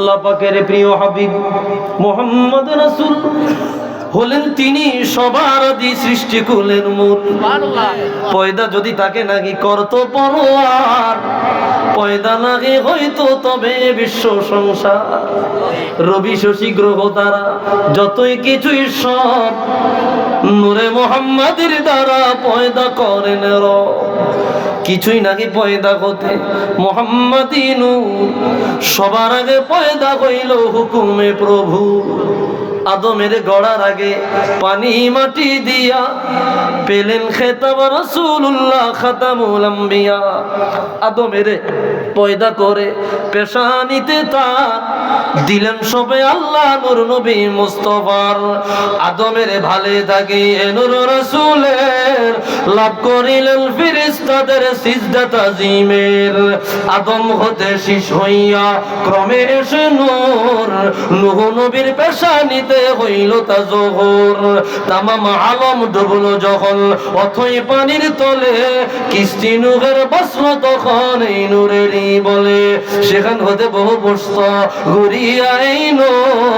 আল্লাহ পাকের প্রিয় হাবিব মোহাম্মদ রাসূল হলেন তিনি সবার আদি সৃষ্টি করলেন মূল পয়দা যদি তাকে নাকি করতো পরোয়ার পয়দা নাকি হয়তো তবে বিশ্ব সংসার। রবি শশী গ্রহ তারা যতই কিছুই সব নূরে মোহাম্মদের দ্বারা পয়দা করেন র কিছুই নাকি পয়দা হতে মোহাম্মদী নূর সবার আগে পয়দা হইল হুকুমে প্রভু আদমের গড়ার আগে পানি মাটি দিয়া পেলেন খেতাব রসুল্লাহ খাতামুল আম্বিয়া। আদমের পয়দা করে পেশানিতে তার দিলেন সবে আল্লাহ নূর নবী মুস্তফার। আদমের ভালে থাকে নূর রসুলের লাভ করিলেন ফিরিস্তাদের সিজদা তাজিমের। আদম হতে শিশ হইয়া ক্রমে এসে নূর, নূহ নবীর পেশানিতে হইল তা জোহর। তামাম আলম ডুবল যখন অথই পানির তলে কিস্তি নুগের বসল তখন এই নুরেরই বলে। সেখান হতে বহু বসত ঘুরিয়া এই নূর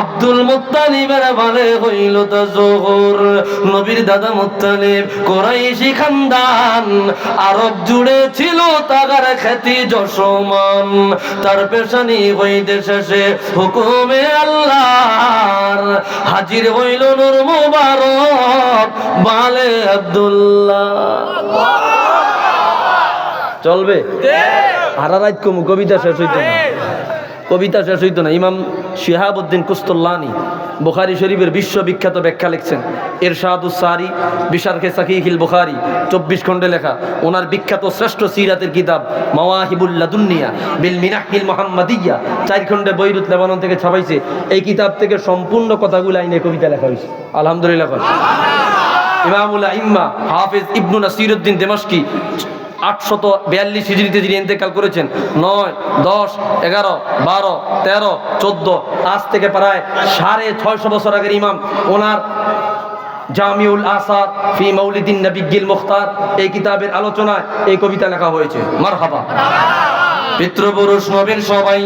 আব্দুল মুত্তালিবের ভালে হইল তো জোহর। নবীর দাদা মুত্তালিব, কোরাইশি খানদান। আরব জুড়ে ছিল তাগার খ্যাতি যশমান। তার পেশানি হইতে শেষে হুকুমে আল্লাহর। হাজির হইল নূর মুবারক বালে আব্দুল্লাহ। চলবে? হারারাত কমু, কবিতা শেষ হইতো না। কবিতা শেষ হইতো না। ইমাম শিহাবুদ্দিন কুস্তল্লানি বুখারি শরীফের বিশ্ববিখ্যাত ব্যাখ্যা লিখছেন এরশাদুসারি বিশারকে সাকিহিল বুখারি, চব্বিশ খণ্ডে লেখা, ওনার বিখ্যাত শ্রেষ্ঠ সিরাতের কিতাব মাওয়াহিবুল্লা দুনিয়া বিল মিনাহিল মোহাম্মদিয়া, চার খণ্ডে বৈরুত লেবানন থেকে ছাপাইছে। এই কিতাব থেকে সম্পূর্ণ কথাগুলো আইনে কবিতা লেখা হয়েছে। আলহামদুলিল্লাহ। কর। ইমামুল ইম্মা হাফিজ ইবনু নাসিরুদ্দিন দেমাশকি আটশত বিয়াল্লিশ হিজড়িতে যিনি ইন্তেকাল করেছেন, নয়, দশ, এগারো, বারো, তেরো, চোদ্দ, আজ থেকে প্রায় সাড়ে ছয়শো বছর আগের ইমাম, ওনার জামিউল আসাদ ফি মৌলিদিন নবিগিল মুখতার, এই কিতাবের আলোচনায় এই কবিতা লেখা হয়েছে। মারহাবা। পিতৃপুরুষ নবীর সবাই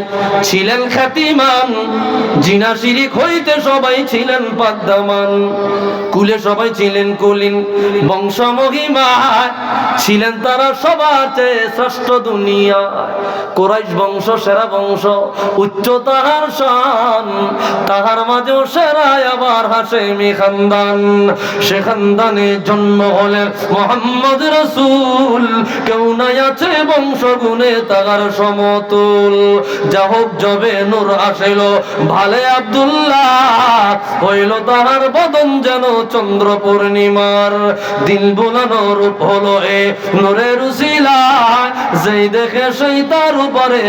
ছিলেন খ্যাতিমান, জিনা শিরিক হইতে সবাই ছিলেন পাদ্দামান কুলে সবাই ছিলেন কুলিন, বংশ মহিমায় ছিলেন তারা সবার চেয়ে শ্রেষ্ঠ দুনিয়া। কোরাইশ বংশ, সেরা বংশ, উচ্চ তাহার শান, তাহার মাঝেও সেরাই আবার হাসেমি খানদান। সে খানদানে জন্ম হলেন মোহাম্মদ রসুল, কেউ নাই আছে বংশ গুণে তাহার সমতুল। জবে নূর আসিল, ভালে আব্দুল্লাহ, হইল তাহার বদন যেন চন্দ্র পূর্ণিমার। দিন বোলানো রূপ হলো এ নূরের উসিলায়, যেই দেখে সেই তার উপরে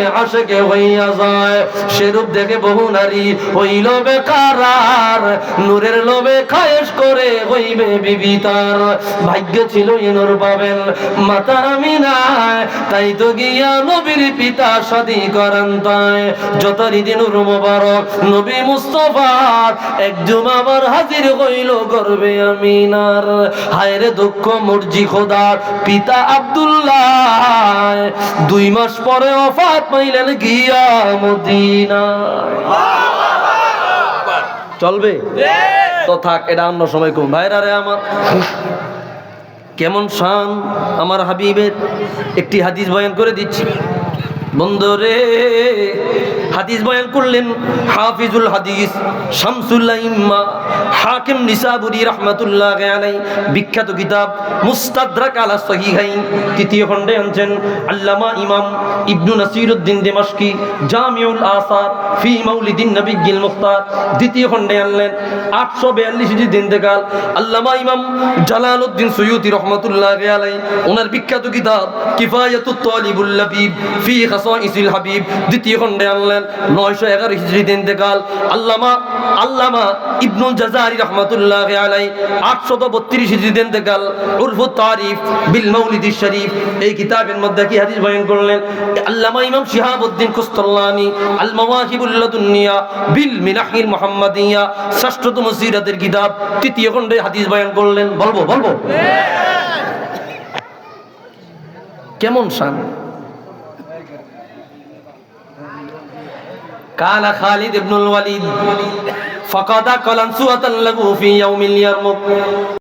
হইয়া যায়। সেরূপ দেখে বহু নারী হইল বেকারার, নূরের লোভে খায়েশ করে হইবে বিবি তার ভাগ্য ছিল ইনুর পাবেন মাতা আমিনায়, তাই তো গিয়া নবীর পিতা সাদি করেন তাই যত রীতি নূর মোবারক নবী মুস্তফার একজুম আবার হাজির হইল গর্বে আমিনার। হায়রে দুঃখ মর্জি খোদার পিতা আব্দুল্লাহ। দুই মাস পরে অফাত পাইলেন গিয়া মদিনায়। চলবে? তো থাক এটা অন্য সময় কম। ভাইরা রে আমার কেমন শান আমার হাবিবের একটি হাদিস বয়ান করে দিচ্ছি। বন্ধুরে হাদিস বয়ান করলেন, হাফিজুল হাদিস শামসুল্লাহ ইম্মা হাকিম নিসাবুরি রহমাতুল্লাহ আলাই বিখ্যাত কিতাব মুস্তাদরাক আলা সহিহাইন। তৃতীয় খণ্ডে আনছেন, আল্লামা ইমাম ইবনু নাসিরউদ্দিন দিমাশকি জামিউল আসার ফি মাউলিদিন নবিগিল মুখতার। দ্বিতীয় খণ্ডে আনলেন, আটশো বিয়াল্লিশ দিন দেখাল আল্লামা ইমাম জালালউদ্দিন সৈয়দি রহমাতুল্লাহ আলাই ওনার বিখ্যাত কিতাব কিফায়াতুত তালিবুল লাবিব ফি খাসাইসিল হাবিব। দ্বিতীয় খণ্ডে আনলেন নয়শো এগারো দিন দেখাল আল্লামা আল্লামা ইবনুল জাজারি রহমাতুল্লাহ আলাই আটশত বত্রিশ হিজরি দিন দেখাল উরফুত তারিফ বিল মৌলিদি শরীফ। এই কিতাবের মধ্যে কি হাদিস বয়ান করলেন? আল্লামা ইমাম শিহাবুদ্দিন কুস্তল্লানি আল মাওয়াহিবুল্লাহ দুনিয়া বিল মিনাহিল মুহাম্মাদিয়া ষষ্ঠতম সিরাতের কিতাব তৃতীয় খণ্ডে হাদিস বয়ান করলেন। বলব বলব? কেমন শান? قال خالد بن الوليد فقد قلنسوة له في يوم اليرمك